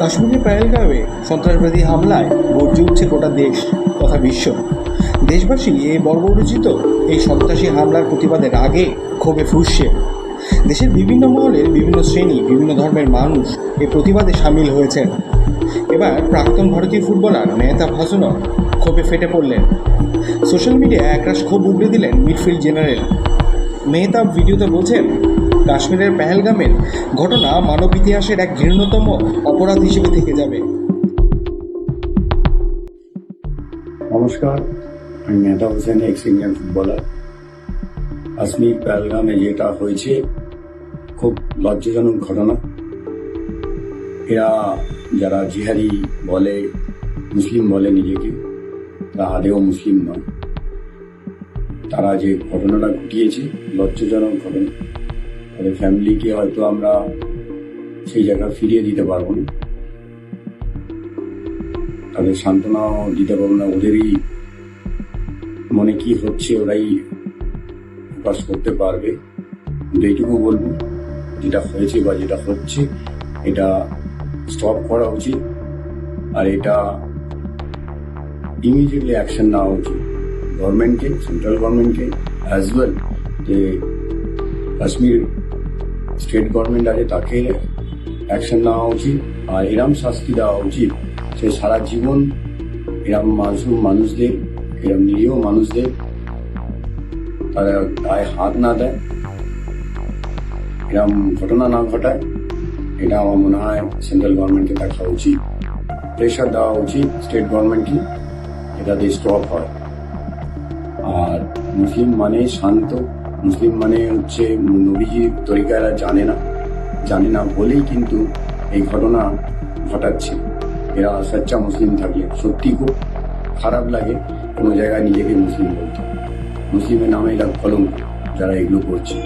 কাশ্মীরের পেহেলগাঁওয়ে সন্ত্রাসবাদী হামলায় গর্জে উঠছে গোটা দেশ, তথা বিশ্ব। দেশবাসী এই বর্বরচিত এই সন্ত্রাসী হামলার প্রতিবাদের আগে ক্ষোভে ফুসছে। দেশের বিভিন্ন মহলের বিভিন্ন শ্রেণি, বিভিন্ন ধর্মের মানুষ এই প্রতিবাদে সামিল হয়েছেন। এবার প্রাক্তন ভারতীয় ফুটবলার মেহতাব হাসানও ক্ষোভে ফেটে পড়লেন। সোশ্যাল মিডিয়ায় একরাশ ক্ষোভ উগড়ে দিলেন মিডফিল্ড জেনারেল। মেহতাব ভিডিওতে বলছেন কাশ্মীরের পেহেলগামের ঘটনা মানব ইতিহাসের এক ঘৃণ্যতম অপরাধ হিসেবে থেকে যাবে। নমস্কার, আমি Mehta Hossain ex Indian footballer Kashmir পেলগামে যেটা হয়েছে, খুব লজ্জাজনক ঘটনা। এরা যারা জিহাদি বলে, মুসলিম বলে নিজেকে, তারা আদেও মুসলিম নয়। তারা যে ঘটনাটা ঘটিয়েছে, লজ্জাজনক ঘটনা। তাদের ফ্যামিলিকে হয়তো আমরা সেই জায়গা ফিরিয়ে দিতে পারব না। তাদের সান্ত্বনাও দিতে পারব না। ওদেরই মনে কি হচ্ছে ওরাই প্রকাশ করতে পারবে। কিন্তু এইটুকু বলব, যেটা হয়েছে বা যেটা হচ্ছে, এটা স্টপ করা উচিত আর এটা ইমিডিয়েটলি অ্যাকশন নেওয়া উচিত। গভর্নমেন্টকে সেন্ট্রাল গভর্নমেন্টকে অ্যাজ ওয়েল যে কাশ্মীর স্টেট গভর্নমেন্ট আছে, তাকে অ্যাকশন নেওয়া উচিত আর এরম শাস্তি দেওয়া উচিত সে সারা জীবন এরম মাসুম মানুষদের, এরম নিরীহ মানুষদের তারা গায়ে হাত না দেয়। এরম ঘটনা না ঘটায়, এটা আমার মনে হয় সেন্ট্রাল গভর্নমেন্টকে দেখা উচিত। প্রেশার দেওয়া উচিত স্টেট গভর্নমেন্টকে এটাতে স্টপ হয়। আর মুসলিম মানে শান্ত। মুসলিম মানে হচ্ছে নবীজি তরিকা এরা জানে না জানে না বলেই কিন্তু এই ঘটনা ঘটাচ্ছে। এরা সচ্চা মুসলিম থাকলে সত্যি খুব খারাপ লাগে কোনো জায়গায় নিজেকে মুসলিম বলতে। মুসলিমের নামে এটা কলম যারা এগুলো করছে।